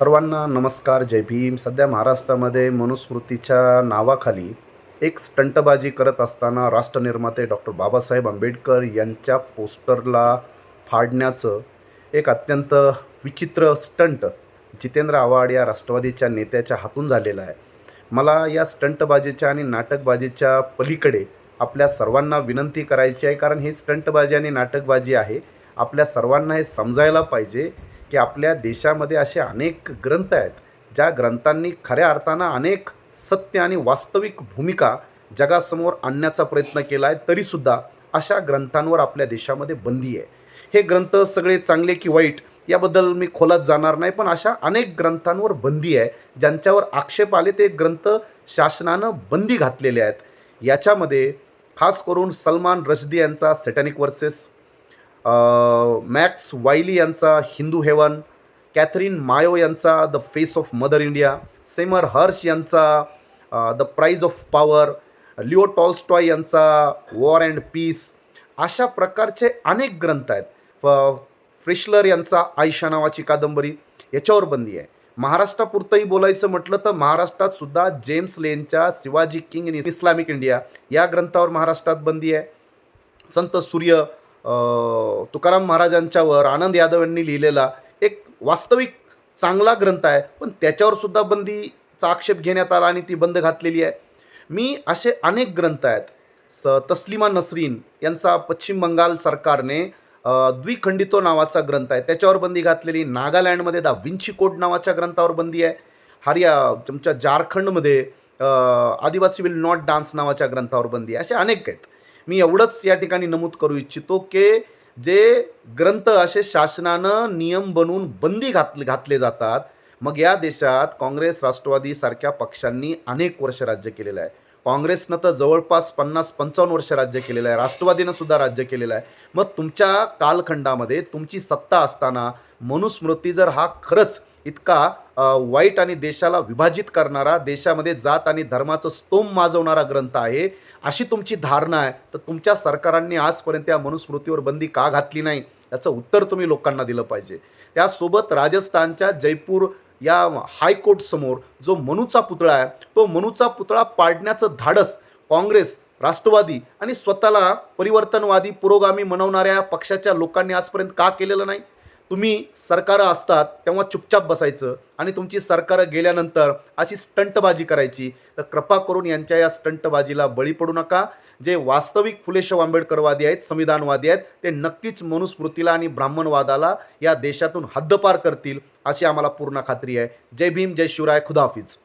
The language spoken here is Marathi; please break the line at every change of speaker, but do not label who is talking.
सर्वांना नमस्कार जय भीम. सध्या महाराष्ट्रामध्ये मनुस्मृतीच्या नावाखाली एक स्टंटबाजी करत असताना राष्ट्रनिर्माते डॉक्टर बाबासाहेब आंबेडकर यांच्या पोस्टरला फाडण्याचं एक अत्यंत विचित्र स्टंट जितेंद्र आव्हाड या राष्ट्रवादीच्या नेत्याच्या हातून झालेला आहे. मला या स्टंटबाजीच्या आणि नाटकबाजीच्या पलीकडे आपल्या सर्वांना विनंती करायची आहे कारण ही स्टंटबाजी आणि नाटकबाजी आहे. आपल्या सर्वांना हे समजायला पाहिजे. की आपल्या देशामध्ये असे अनेक ग्रंथ आहेत ज्या ग्रंथांनी खऱ्या अर्थानं अनेक सत्य आणि वास्तविक भूमिका जगासमोर आणण्याचा प्रयत्न केला आहे तरीसुद्धा अशा ग्रंथांवर आपल्या देशामध्ये बंदी आहे. हे ग्रंथ सगळे चांगले की वाईट याबद्दल मी खोलात जाणार नाही पण अशा अनेक ग्रंथांवर बंदी आहे ज्यांच्यावर आक्षेप आले ते ग्रंथ शासनानं बंदी घातलेले आहेत. याच्यामध्ये खास करून सलमान रश्दी यांचा सेटॅनिक वर्सेस मॅक्स वायली यांचा हिंदू हेवन कॅथरीन मायो यांचा the face of Mother India Seymour Hersh यांचा the prize of power Leo Tolstoy यांचा वॉर अँड पीस अशा प्रकारचे अनेक ग्रंथ आहेत. फ फ्रिशलर यांचा आयशा नावाची कादंबरी याच्यावर बंदी आहे. महाराष्ट्रापुरतंही बोलायचं म्हटलं तर महाराष्ट्रात सुद्धा James लेनच्या Shivaji king in Islamic India या ग्रंथावर महाराष्ट्रात बंदी आहे. संत सूर्य तुकाराम महाराजांच्यावर आनंद यादव यांनी लिहिलेला एक वास्तविक चांगला ग्रंथ आहे. पण त्याच्यावर सुद्धा बंदीचा आक्षेप घेण्यात आला आणि ती बंद घातलेली आहे. मी असे अनेक ग्रंथ आहेत. स तस्लिमा नसरीन यांचा पश्चिम बंगाल सरकारने द्विखंडितो नावाचा ग्रंथ आहे. त्याच्यावर बंदी घातलेली नागालँडमध्ये दा विंची कोड नावाच्या ग्रंथावर बंदी आहे. हरिया तुमच्या झारखंडमध्ये आदिवासी विल नॉट डान्स नावाच्या ग्रंथावर बंदी आहे. असे अनेक आहेत. मी एवढंच या ठिकाणी नमूद करू इच्छितो की जे ग्रंथ असे शासनानं नियम बनवून बंदी घातले घातले जातात मग या देशात काँग्रेस राष्ट्रवादी सारख्या पक्षांनी अनेक वर्ष राज्य केलेलं आहे. काँग्रेसनं तर जवळपास पन्नास पंचावन्न वर्ष राज्य केलेलं आहे. राष्ट्रवादीनं सुद्धा राज्य केलेलं आहे. मग तुमच्या कालखंडामध्ये तुमची सत्ता असताना मनुस्मृती जर हा खरंच इतका वाईट आणि देशाला विभाजित करणारा देशामध्ये जात आणि धर्माचं स्तोम माजवणारा ग्रंथ आहे अशी तुमची धारणा आहे तर तुमच्या सरकारांनी आजपर्यंत या मनुस्मृतीवर बंदी का घातली नाही? याचं उत्तर तुम्ही लोकांना दिलं पाहिजे. त्यासोबत राजस्थानच्या जयपूर या हायकोर्टसमोर जो मनूचा पुतळा आहे तो मनूचा पुतळा पाडण्याचं धाडस काँग्रेस राष्ट्रवादी आणि स्वतःला परिवर्तनवादी पुरोगामी म्हणवणाऱ्या पक्षाच्या लोकांनी आजपर्यंत का केलेलं नाही? तुम्ही सरकारं असतात तेव्हा चुपचाप बसायचं आणि तुमची सरकारं गेल्यानंतर अशी स्टंटबाजी करायची. तर कृपा करून यांच्या या स्टंटबाजीला बळी पडू नका. जे वास्तविक फुलेशाह आंबेडकरवादी आहेत संविधानवादी आहेत ते नक्कीच मनुस्मृतीला आणि ब्राह्मणवादाला या देशातून हद्दपार करतील अशी आम्हाला पूर्ण खात्री आहे. जय भीम जय शिवराय खुदाफिज